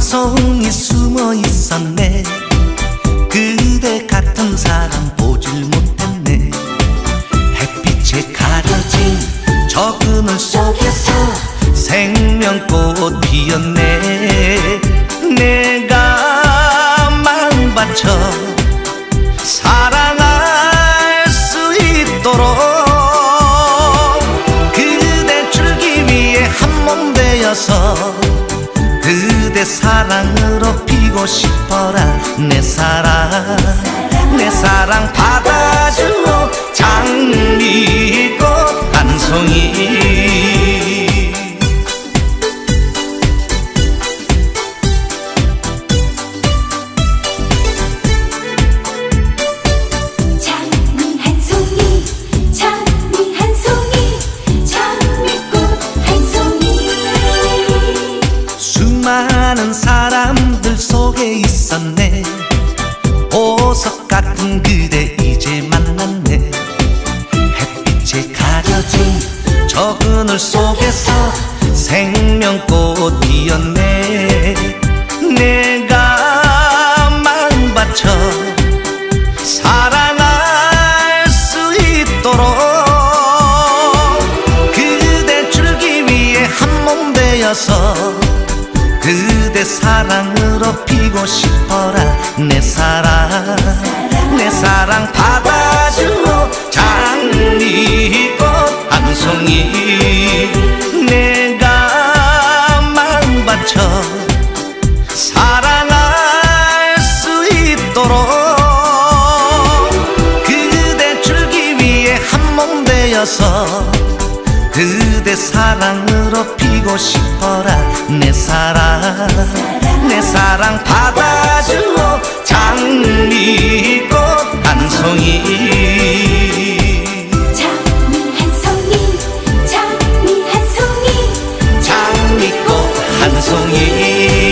송이 숨어 있었네. 그대 같은 사람 보질 못했네. 햇빛에 가려진 저 그늘 속에서 생명꽃 피었네. 내가 바쳐 사랑할 수 있도록 그대 줄기 위해 한 몸 되어서 그대 사랑으로 피고 싶어라. 내 사랑 내 사랑 받아 있었네. 보석 같은 그대 이제 만났네. 햇빛에 가려진 저 그늘 속에서 생명꽃 피었네. 내가 마음 바쳐 사랑할 수 있도록 그대 줄기 위해 한 몸 되어서 그대 사랑으로 피고 싶어라. 내 사랑 내 사랑 받아주어 장미꽃 한 송이 내가 마음 바쳐 사랑할 수 있도록 그대 줄기 위해 한 몸 되어서 그대 사랑으로 피고 싶어라 내 사랑 내 사랑 받아주어 장미꽃 한 송이. 장미 한 송이 장미 한 송이. 장미꽃 한 송이